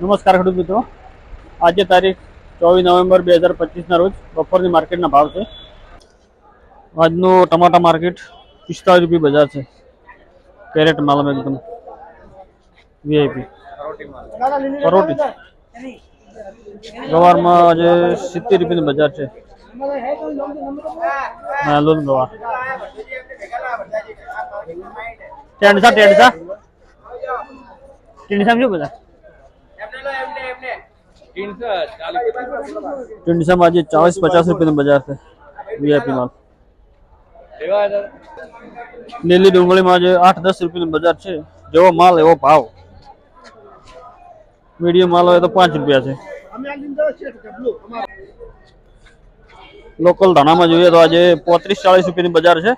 નમસ્કાર ખેડૂત મિત્રો. આજે તારીખ ચોવીસ નવેમ્બર બે હજાર પચીસના રોજ બપોરની માર્કેટના ભાવ છે. આજનું ટમાટા માર્કેટ પિસ્તાળીસ રૂપિયા બજાર છે. કેરેટ માલમ એકદમ વીઆઈપી પરોટી ગવારમાં આજે સિત્તેર રૂપિયાની બજાર છે. હા, લોન ગવાર ટેન્ડસા ટેન્ડસા ટેન્ડસા શું બધા? ટીંડસામાં આજે ચાલીસ પચાસ રૂપિયાની બજાર છે વીઆઈપી માલ લીલી ડુંગળીમાં આજે આઠ દસ રૂપિયાની બજાર છે જેવો માલ એવો ભાવ મીડિયમ માલ હોય તો પાંચ રૂપિયા છે લોકલ ધાણામાં જોઈએ તો આજે પોત્રીસ ચાલીસ રૂપિયાની બજાર છે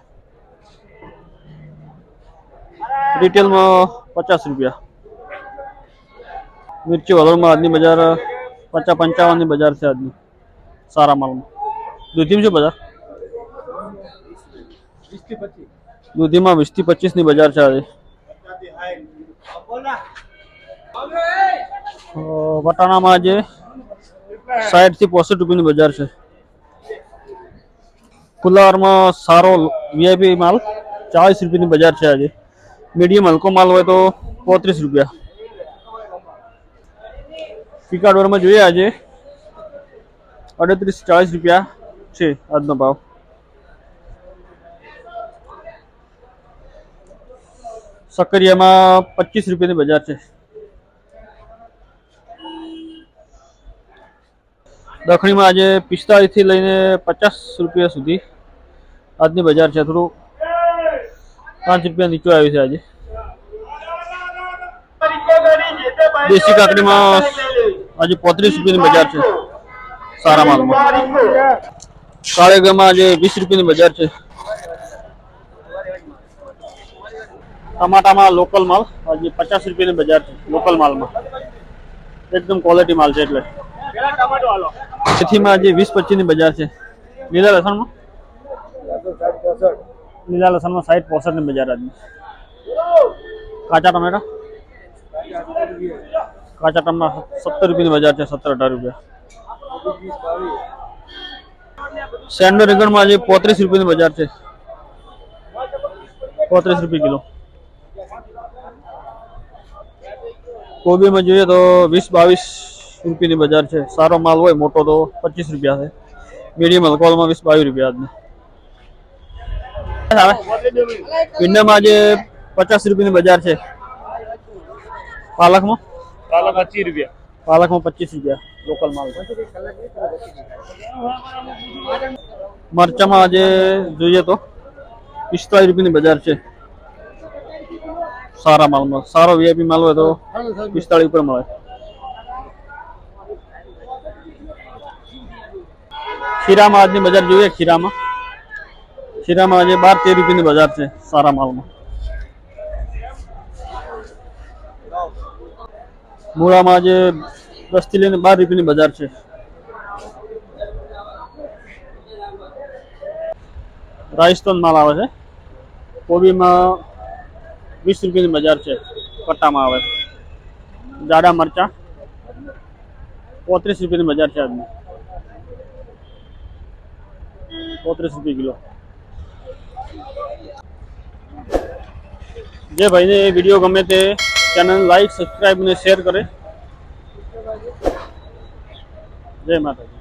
રિટેલમાં પચાસ રૂપિયા મિર્ચી વલોડમાં આજની બજાર પચાસ પંચાવનની બજાર છે આજની. સારા માલમાં. દૂધીમાં શું બજાર? દૂધીમાં વીસથી પચીસ પચીસની બજાર છે આજે. વટાણામાં આજે સાઠથી પોસઠ રૂપિયાની બજાર છે. ફુલાવરમાં સારો વીઆઈપી માલ ચાલીસ રૂપિયાની બજાર છે આજે. મીડિયમ હલકો માલ હોય તો પોત્રીસ રૂપિયા. પિકાડોરમાં જોઈએ આજે. અડત્રીસ ચાલીસ રૂપિયા છે આજનો ભાવ. સક્કરિયામાં પચીસ રૂપિયાની બજાર છે. દખણીમાં આજે પિસ્તાળીસથી લઈને પચાસ રૂપિયા સુધી આજની બજાર છે. થોડું પાંચ રૂપિયા નીચું આવ્યું છે આજે. દેશી કાકડીમાં આજે પોત્રીસ રૂપિયાની બજાર છે. સારા. માલમાં કાળેગામાં આજે વીસ રૂપિયાની બજાર છે. ટમાટામાં લોકલ માલ, આજે પચાસ રૂપિયાની બજાર છે, લોકલ માલમાં. એકદમ ક્વોલિટી માલ છે એટલે. મેથીમાં આજે વીસ પચીસની બજાર છે. લીલા લસણમાં? લીલા લસણમાં સાઠ પોસઠની બજાર આજે કાચા ટમેટા? કાચા ટમાટા સત્તર રૂપિયાની બજાર છે, સત્તર અઢાર રૂપિયા. સેન્ડો રીંગણમાં આજે પોત્રીસ રૂપિયાની બજાર છે. પોત્રીસ રૂપિયા કિલો. કોબીમાં જોઈએ તો વીસ બાવીસ રૂપિયાની બજાર છે. સારો માલ હોય, મોટો તો પચીસ રૂપિયા છે. મીડિયમ અલ્કોહોલમાં વીસ બાવીસ રૂપિયા આજને. ભીંડામાં આજે પચાસ રૂપિયાની બજાર છે. પાલકમાં? પાલક પચીસ રૂપિયા. પાલકમાં પચીસ રૂપિયા લોકલ માલ મરચામાં આજે જોઈએ તો પિસ્તાળીસ રૂપિયાની બજાર છે. સારા માલમાં, સારો વીઆઈપી માલ હોય તો પિસ્તાળીસ ઉપર મળે. ખીરામાં આજની બજાર જોઈએ, ખીરામાં. ખીરામાં આજે બાર તેર રૂપિયાની બજાર છે સારા માલમાં. મૂળામાં દસથી લઈને બાર રૂપિયાની બજાર છે. રાજસ્થાન માલ આવે છે. કોબીમાં વીસ રૂપિયાની બજાર છે. પટ્ટામાં આવે જાડા મરચા પોત્રીસ રૂપિયાની બજાર છે આજની. પોત્રીસ રૂપિયા કિલો. જે ભાઈને એ વીડિયો ગમે તે ચેનલ લાઈક સબસ્ક્રાઈબ અને શેર કરે. જય માતાજી.